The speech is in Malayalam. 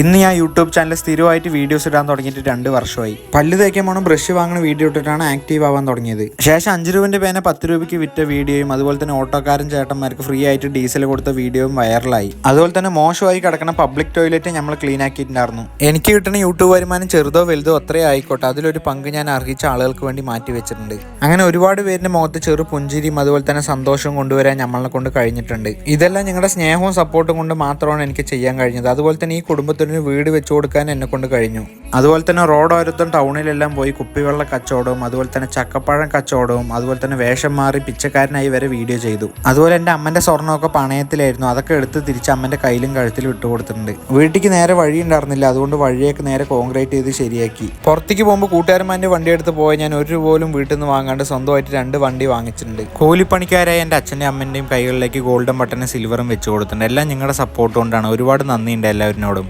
ഇന്ന് ഞാൻ യൂട്യൂബ് ചാനൽ സ്ഥിരമായിട്ട് വീഡിയോസ് ഇടാൻ തുടങ്ങിയിട്ട് രണ്ട് വർഷമായി. പല്ല് തേക്കാൻ പോണം ബ്രഷ് വാങ്ങുന്ന വീഡിയോ ഇട്ടിട്ടാണ് ആക്റ്റീവ് ആവാൻ തുടങ്ങിയത്. ശേഷം അഞ്ച് രൂപന്റെ പേന പത്ത് രൂപയ്ക്ക് വിറ്റ വീഡിയോയും അതുപോലെ തന്നെ ഓട്ടോക്കാരൻ ചേട്ടന്മാർക്ക് ഫ്രീ ആയിട്ട് ഡീസൽ കൊടുത്ത വീഡിയോയും വൈറലായി അതുപോലെ തന്നെ മോശമായി കിടക്കുന്ന പബ്ലിക് ടോയ്ലറ്റ് നമ്മൾ ക്ലീൻ ആക്കിയിട്ടുണ്ടായിരുന്നു. എനിക്ക് കിട്ടുന്ന യൂട്യൂബ് വരുമാനം ചെറുതോ വലുതോ അത്രയോ ആയിക്കോട്ടെ. അതിലൊരു പങ്ക് ഞാൻ അർഹിച്ച ആളുകൾക്ക് വേണ്ടി മാറ്റി വെച്ചിട്ടുണ്ട്. അങ്ങനെ ഒരുപാട് പേരിന്റെ മുഖത്ത് ചെറു പുഞ്ചിരിയും അതുപോലെ തന്നെ സന്തോഷവും കൊണ്ടുവരാൻ നമ്മളെ കൊണ്ട് കഴിഞ്ഞിട്ടുണ്ട്. ഇതെല്ലാം ഞങ്ങളുടെ സ്നേഹവും സപ്പോർട്ടും കൊണ്ട് മാത്രമാണ് എനിക്ക് ചെയ്യാൻ കഴിഞ്ഞത്. അതുപോലെ തന്നെ ഈ കുടുംബത്തിന് വീട് വെച്ചു കൊടുക്കാൻ എന്നെ കൊണ്ട് കഴിഞ്ഞു. അതുപോലെ തന്നെ റോഡ് റോഡോരത്തും ടൗണിലെല്ലാം പോയി കുപ്പിവെള്ള കച്ചവടവും അതുപോലെ തന്നെ ചക്കപ്പഴം കച്ചവടവും അതുപോലെ തന്നെ വേഷം മാറി പിച്ചക്കാരനായി വരെ വീഡിയോ ചെയ്തു. അതുപോലെ എന്റെ അമ്മന്റെ സ്വർണമൊക്കെ പണയത്തിലായിരുന്നു. അതൊക്കെ എടുത്ത് തിരിച്ച് അമ്മന്റെ കയ്യിലും കഴുത്തിലും ഇട്ട് കൊടുത്തിട്ടുണ്ട്. വീട്ടിലേക്ക് നേരെ വഴി ഉണ്ടായിരുന്നില്ല. അതുകൊണ്ട് വഴിയൊക്കെ നേരെ കോൺക്രീറ്റ് ചെയ്ത് ശരിയാക്കി. പുറത്തേക്ക് പോകുമ്പോൾ കൂട്ടുകാരന്മാരുടെ വണ്ടി എടുത്ത് പോയ. ഞാൻ ഒരു പോലും വീട്ടിൽ നിന്ന് വാങ്ങാണ്ട് സ്വന്തമായിട്ട് രണ്ട് വണ്ടി വാങ്ങിച്ചിട്ടുണ്ട്. കൂലിപ്പണിക്കാരായ എന്റെ അച്ഛന്റെ അമ്മന്റെയും കൈകളിലേക്ക് ഗോൾഡൻ ബട്ടനും സിൽവറും വെച്ച് കൊടുത്തിട്ടുണ്ട്. എല്ലാം നിങ്ങളുടെ സപ്പോർട്ട് കൊണ്ടാണ്. ഒരുപാട് നന്ദിയുണ്ട് എല്ലാവരിനോടും.